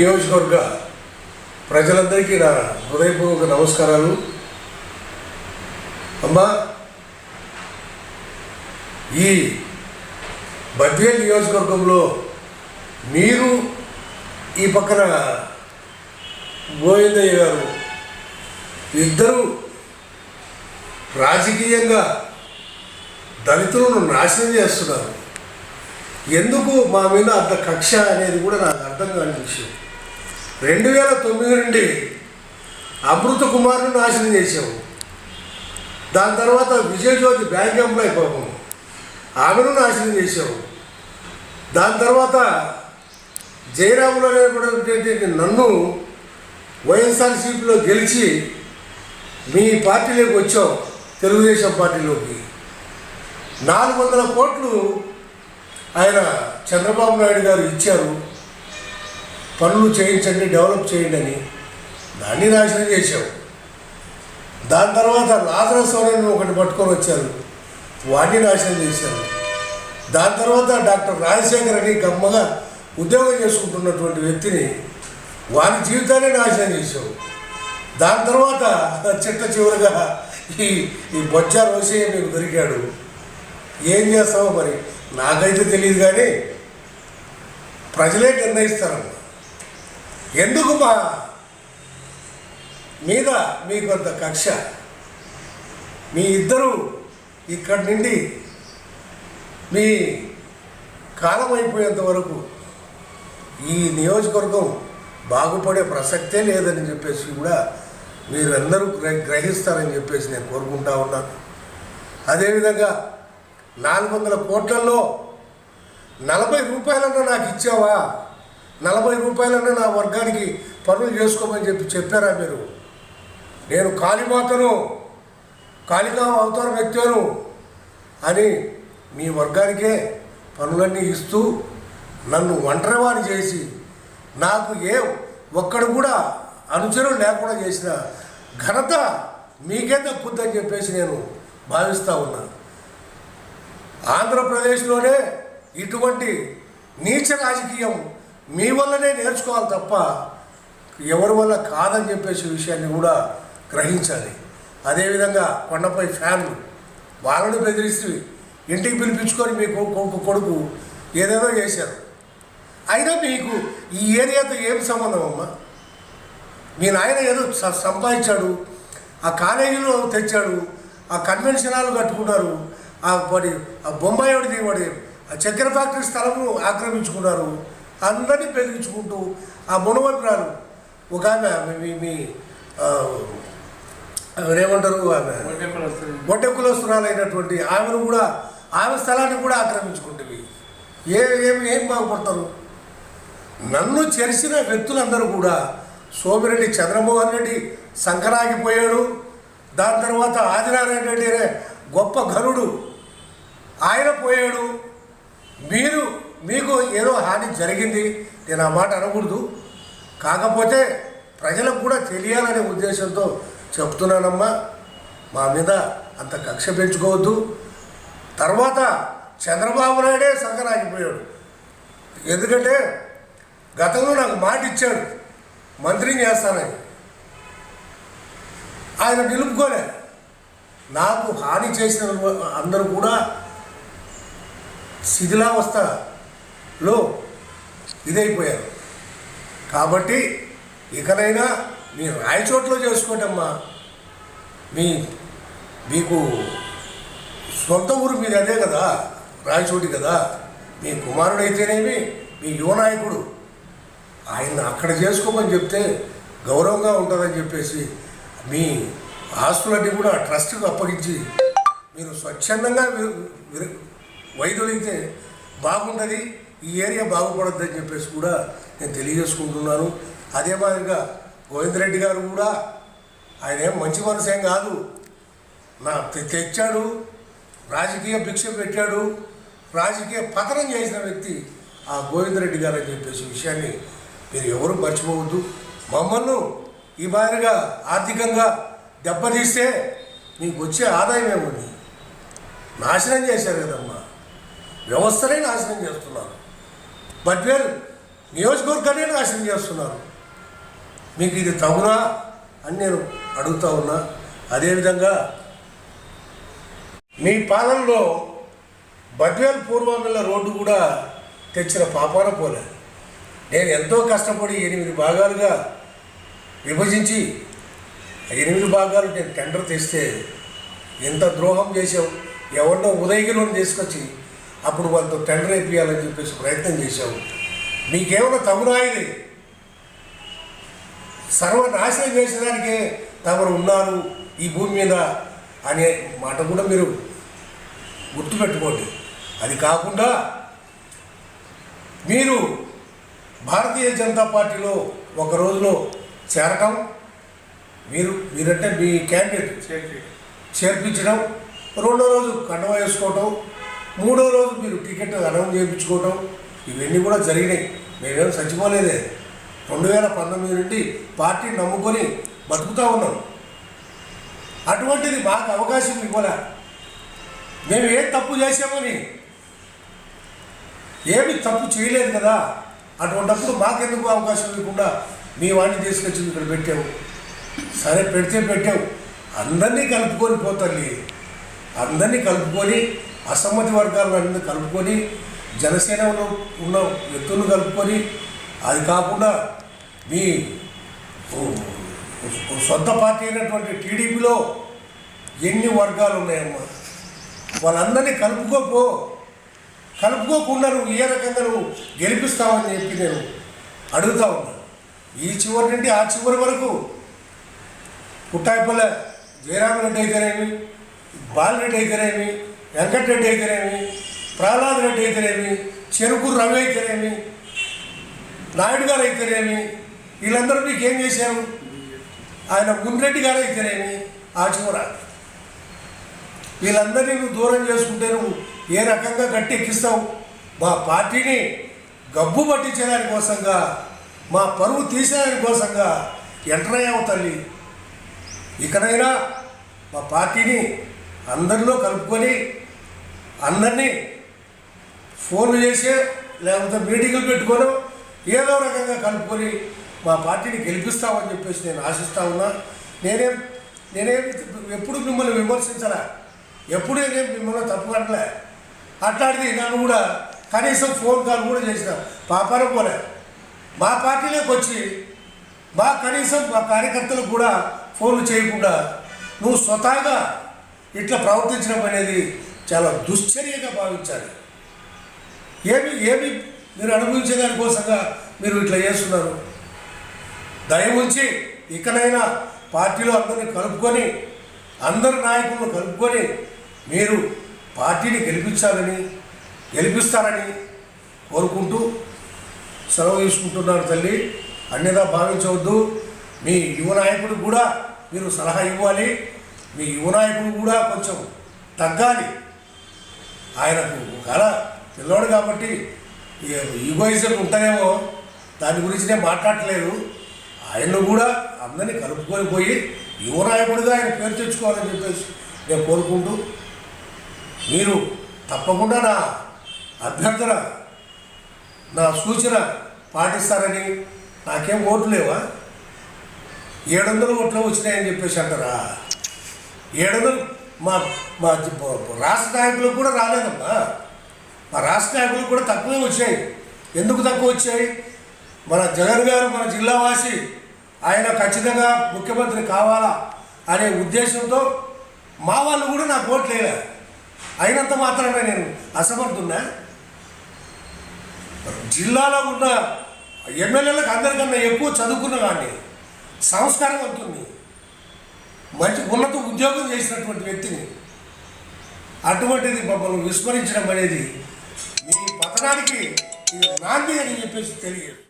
నియోజకవర్గ ప్రజలందరికీ నా హృదయపూర్వక నమస్కారాలు. అమ్మా ఈ బద్వేల్ నియోజకవర్గంలో మీరు ఈ పక్కన గోవిందయ్య గారు ఇద్దరు రాజకీయంగా దళితులను నాశనం చేస్తున్నారు. ఎందుకు మా మీద అంత కక్ష అనేది కూడా నాకు అర్థం కాని విషయం. రెండు వేల తొమ్మిది నుండి అమృత కుమార్ను నాశనం చేసాము దాని తర్వాత విజయజ్యోతి బ్యాంక్ ఎంప్లాయ్ పాపం ఆమెను నాశనం చేసాము దాని తర్వాత జయరాములు అనేటువంటి నన్ను వైఎస్ఆర్సీపీలో గెలిచి మీ పార్టీలోకి వచ్చాం తెలుగుదేశం పార్టీలోకి. నాలుగు వందల కోట్లు ఆయన చంద్రబాబు నాయుడు గారు ఇచ్చారు. పనులు చేయించండి డెవలప్ చేయండి అని దాన్ని నాశనం చేశావు. దాని తర్వాత లాజరస్ అని ఒకటి పట్టుకొని వచ్చారు. వాడిని నాశనం చేశారు. దాని తర్వాత డాక్టర్ రాజశేఖర్ అని గమ్మగా ఉద్యోగం చేసుకుంటున్నటువంటి వ్యక్తిని వారి జీవితాన్ని నాశనం చేశావు. దాని తర్వాత చిట్ట చివరిగా ఈ ఈ బొజ్జ రోసయ్య మీకు దొరికాడు. ఏం చేస్తావో మరి నాకైతే తెలియదు కానీ ప్రజలే నిర్ణయిస్తారమ్మా. ఎందుకు మా మీద మీకు అంత కక్ష? మీ ఇద్దరు ఇక్కడి నుండి మీ కాలం అయిపోయేంత వరకు ఈ నియోజకవర్గం బాగుపడే ప్రసక్తే లేదని చెప్పేసి కూడా మీరందరూ గ్ర- గ్రహిస్తారని చెప్పేసి నేను కోరుకుంటా ఉన్నాను. అదేవిధంగా నాలుగు వందల కోట్లలో నలభై రూపాయలన్నా నాకు ఇచ్చావా? నలభై రూపాయలన్నా నా వర్గానికి పనులు చేసుకోమని చెప్పి చెప్పారా మీరు? నేను కాళీమాతను కాళికా అవతారం ఎత్తాను అని మీ వర్గానికే పనులన్నీ ఇస్తూ నన్ను ఒంటరివాణి చేసి నాకు ఏ ఒక్కడు కూడా అనుచరులు లేకుండా చేసిన ఘనత మీకే దక్కుద్దని చెప్పేసి నేను భావిస్తూ ఉన్నాను ఆంధ్రప్రదేశ్లోనే ఇటువంటి నీచ రాజకీయం మీ వల్లనే నేర్చుకోవాలి తప్ప ఎవరి వల్ల కాదని చెప్పేసి విషయాన్ని కూడా గ్రహించాలి. అదేవిధంగా కొండపై ఫ్యాన్లు వాళ్ళను బెదిరిస్తూ ఇంటికి పిలిపించుకొని మీ కొ- కొడుకు ఏదేదో చేశారు. అయినా మీకు ఈ ఏరియాతో ఏం సంబంధం అమ్మా? మీ నాయన ఏదో సంపాదించాడు ఆ కాలేజీలో తెచ్చాడు ఆ కన్వెన్షన్ హాల్ కట్టుకున్నారు ఆ వాడి ఆ బొంబాయి వాడిది వాడి ఆ చక్కెర ఫ్యాక్టరీ స్థలము ఆక్రమించుకున్నారు అందరినీ బెదిరించుకుంటూ ఆ మునవైపురాలు ఒక ఆమె మీ ఏమంటారు ఆమె? గొడ్డ కులస్తురాలైనటువంటి ఆమెను కూడా ఆమె స్థలాన్ని కూడా ఆక్రమించుకుంటుంది. ఏ ఏం ఏం బాగుపడతారు? నన్ను చెరిసిన వ్యక్తులందరూ కూడా సోమిరెడ్డి చంద్రమోహన్ రెడ్డి సంకరాగిపోయాడు. దాని తర్వాత ఆదినారాయణ రెడ్డి అనే గొప్ప ఘనుడు ఆయన పోయాడు. మీరు మీకు ఏదో హాని జరిగింది నేను ఆ మాట అనకూడదు. కాకపోతే ప్రజలకు కూడా తెలియాలనే ఉద్దేశంతో చెప్తున్నానమ్మా. మా మీద అంత కక్ష పెంచుకోవద్దు. తర్వాత చంద్రబాబు నాయుడే సంకరాగిపోయాడు ఎందుకంటే గతంలో నాకు మాట ఇచ్చాడు. మంత్రిని చేస్తానని. ఆయన నిలుపుకోలే. నాకు హాని చేసిన అందరూ కూడా శిథిలావస్థ లో ఇదైపోయారు. కాబట్టి ఇకనైనా మీ రాయచోట్లో చేసుకోండమ్మా మీ మీకు సొంత ఊరు మీది అదే కదా రాయచోటి కదా. మీ కుమారుడైతేనేమి మీ యువనాయకుడు ఆయన అక్కడ చేసుకోమని చెప్తే గౌరవంగా ఉంటుందని చెప్పేసి మీ ఆస్తులన్నీ కూడా ట్రస్ట్కి అప్పగించి మీరు స్వచ్ఛందంగా వైద్యులైతే వైదొలిగితే బాగుంటుంది. ఈ ఏరియా బాగుపడద్దని చెప్పేసి కూడా నేను తెలియజేసుకుంటున్నాను. అదే మాదిరిగా గోవిందరెడ్డి గారు కూడా ఆయన ఏం మంచి మనసు ఏం కాదు. నా తెచ్చాడు రాజకీయ భిక్ష పెట్టాడు రాజకీయ పతనం చేసిన వ్యక్తి ఆ గోవిందరెడ్డి గారు అని చెప్పేసి విషయాన్ని మీరు ఎవరు మర్చిపోవద్దు. మమ్మల్ని ఈ మాదిరిగా ఆర్థికంగా దెబ్బతీస్తే మీకు వచ్చే ఆదాయం ఏముంది? నాశనం చేశారు కదమ్మా. వ్యవస్థనే నాశనం చేస్తున్నారు. బట్వేల్ నియోజకవర్గాన్ని నాశనం చేస్తున్నారు? మీకు ఇది తగునా అని నేను అడుగుతా ఉన్నా. అదేవిధంగా మీ పాలనలో బట్వేల్ పూర్వమిల్ల రోడ్డు కూడా తెచ్చిన పాపాన పోలే. నేను ఎంతో కష్టపడి ఎనిమిది భాగాలుగా విభజించి ఎనిమిది భాగాలు నేను టెండర్ తెస్తే ఎంత ద్రోహం చేసావు ఎవరినో ఉదయగిరిని తీసుకొచ్చి అప్పుడు వాళ్ళతో టెండర్ వేపియాలని చెప్పేసి ప్రయత్నం చేశావు. మీకేమైనా ఇది సర్వనాశనం చేసేదానికే తమరు ఉన్నారు ఈ భూమి మీద అనే మాట కూడా మీరు గుర్తుపెట్టుకోండి. అది కాకుండా మీరు భారతీయ జనతా పార్టీలో ఒక రోజులో చేరటం మీరు మీరంటే మీ క్యాండిడేట్. చేర్పించడం రెండో రోజు కండవ వేసుకోవటం మూడో రోజు మీరు టికెట్ అనౌన్స్ చేయించుకోవటం ఇవన్నీ కూడా జరిగినాయి. మేమేం చచ్చిపోలేదే. రెండు వేల పంతొమ్మిది నుండి పార్టీని నమ్ముకొని బతుకుతూ ఉన్నాం. అటువంటిది మాకు అవకాశం ఇవ్వలే. మేము ఏం తప్పు చేసామని ఏమి తప్పు చేయలేదు కదా? అటువంటప్పుడు మాకెందుకు అవకాశం ఇవ్వకుండా మీ వాడిని తీసుకొచ్చి ఇక్కడ పెట్టావు? సరే పెడితే పెట్టావు. అందరినీ కలుపుకొని పోతల్లి అందరినీ కలుపుకొని అసమ్మతి వర్గాలను కలుపుకొని జనసేనలో ఉన్న వ్యక్తులను కలుపుకొని అది కాకుండా మీ సొంత పార్టీ అయినటువంటి టీడీపీలో ఎన్ని వర్గాలు ఉన్నాయమ్మా? వాళ్ళందరినీ కలుపుకోపో కలుపుకోకుండా నువ్వు ఏ రకంగా నువ్వు గెలిపిస్తావని చెప్పి నేను అడుగుతా ఉన్నా. ఈ చివరి నుండి ఆ చివరి వరకు పుట్టాయిపల్లె జయరామరెడ్డి అయితేనేమి బాలరెడ్డి అయితేనేమి వెంకటరెడ్డి అయితేనేమి ప్రహ్లాద్ రెడ్డి అయితేనేమి చెరుకు రవి అయితేనేమి నాయుడు గారు అయితేనేమి వీళ్ళందరూ మీకు ఏం చేశారు? ఆయన గుండ్రెడ్డి గారు అయితేనేమి ఆచూరా వీళ్ళందరినీ నువ్వు దూరం చేసుకుంటే నువ్వు ఏ రకంగా గట్టెక్కిస్తావు మా పార్టీని గబ్బు పట్టించడానికి కోసంగా మా పరువు తీసేదాని కోసంగా ఎంటర్ అయ్యావు తల్లి. ఇకనైనా మా పార్టీని అందరిలో కలుపుకొని అందరినీ ఫోన్లు చేసి లేకపోతే మీటింగులు పెట్టుకొని ఏదో రకంగా కలుపుకొని మా పార్టీని గెలిపిస్తామని చెప్పేసి నేను ఆశిస్తా ఉన్నా. నేనేం నేనేం ఎప్పుడు మిమ్మల్ని విమర్శించరా ఎప్పుడు నేనేం మిమ్మల్ని తప్పు అట్లాంటిది నన్ను కూడా కనీసం ఫోన్ కాల్ కూడా చేసిన. పాపాన పోలే. మా పార్టీలోకి వచ్చి మా కనీసం మా కార్యకర్తలకు కూడా ఫోన్లు చేయకుండా నువ్వు స్వతహాగా ఇట్లా ప్రవర్తించడం అనేది చాలా దుశ్చర్యగా భావించాలి. ఏమి ఏమి మీరు అనుభవించే దానికోసంగా మీరు ఇట్లా చేస్తున్నారు? దయ ఉంచి ఇకనైనా పార్టీలో అందరిని కలుపుకొని అందరు నాయకులను కలుపుకొని మీరు పార్టీని గెలిపించాలని గెలిపిస్తారని కోరుకుంటూ సెలవు తీసుకుంటున్నారు తల్లి. అన్యదా భావించవద్దు. మీ యువ నాయకుడు కూడా మీరు సలహా ఇవ్వాలి. మీ యువ నాయకుడు కూడా కొంచెం తగ్గాలి. ఆయనకు కళ పిల్లోడు కాబట్టి ఈగోయిజం ఉంటాయేమో దాని గురించి నేను మాట్లాడట్లేదు. ఆయన్ను కూడా అందరినీ కలుపుకొని పోయి యువనాయకుడిగా ఆయన పేరు తెచ్చుకోవాలని చెప్పేసి నేను కోరుకుంటూ మీరు తప్పకుండా నా అభ్యర్థన నా సూచన పాటిస్తారని నాకేం ఓట్లు లేవా? ఏడు వందల ఓట్లు వచ్చినాయని చెప్పేసి అంటారా? ఏడు వందలు మా మా రాష్ట్ర నాయకులకు కూడా రాలేదమ్మా. మా రాష్ట్ర నాయకులకు కూడా తక్కువే వచ్చాయి. ఎందుకు తక్కువ వచ్చాయి? మన జగన్ గారు మన జిల్లావాసి ఆయన ఖచ్చితంగా ముఖ్యమంత్రి కావాలా అనే ఉద్దేశంతో మా వాళ్ళు కూడా నాకు ఓట్లు వేయలే. అయినంత మాత్రమే నేను అసమర్థున్నా. జిల్లాలో ఉన్న ఎమ్మెల్యేలకు అందరికన్నా ఎక్కువ చదువుకున్న వాడిని సంస్కారవంతుని మంచి ఉన్నత ఉద్యోగం చేసినటువంటి వ్యక్తిని అటువంటిది మమ్మల్ని విస్మరించడం అనేది మీ పతనానికి ఇది నాంది అని చెప్పేసి తెలియదు.